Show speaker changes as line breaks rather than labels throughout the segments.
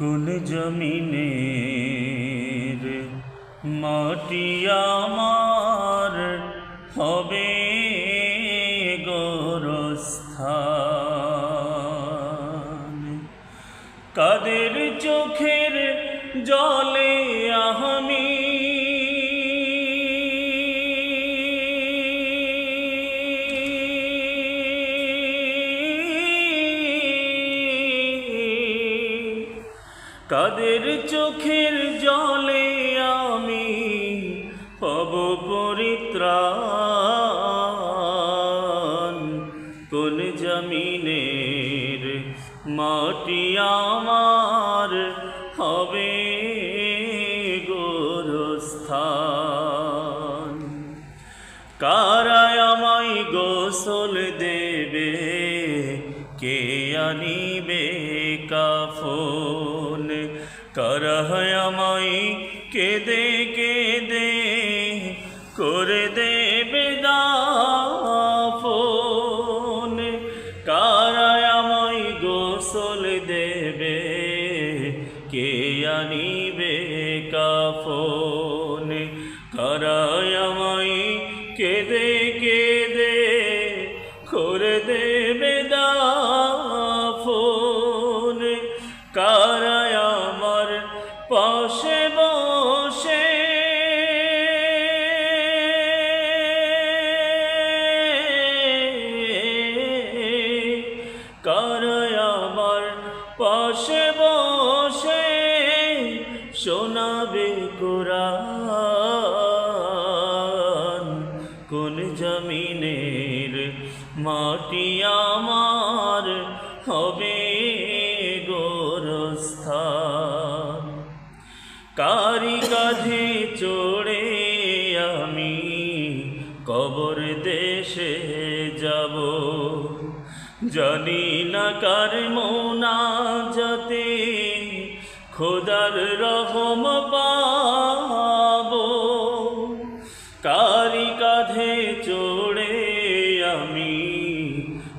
কোন জমিনের মাটি আমার হবে গরস্থান। কাদের চোখের জলে কাদের চোখের জলে আমি হব পরিত্রাণ? কোন জমিনের মাটি আমার হবে গোরস্থান? কারায় আমায় গোসল দেবে? কে আনিবে কাফন? কারায় আমায় কেদে কেদে করে দেবে দাফন কারায় আমায় গোসল দেবে কে আনিবে কাফন শোনাবে কোরআন। কোন জমিনের মাটি আমার হবে গোরস্থান। কারি কাঁধে চড়ে আমি কবর দেশে যাব। জানি না কার মোনা যাতে খোদার রহম পাব। কারি কাঁধে চড়ে আমি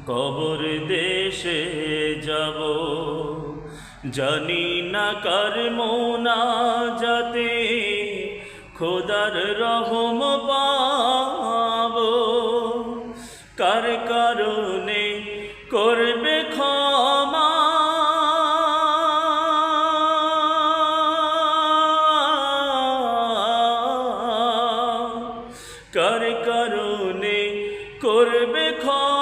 কবর দেশে যাব। জানি না কার মোনা কার কারণে করবে ক্ষমা।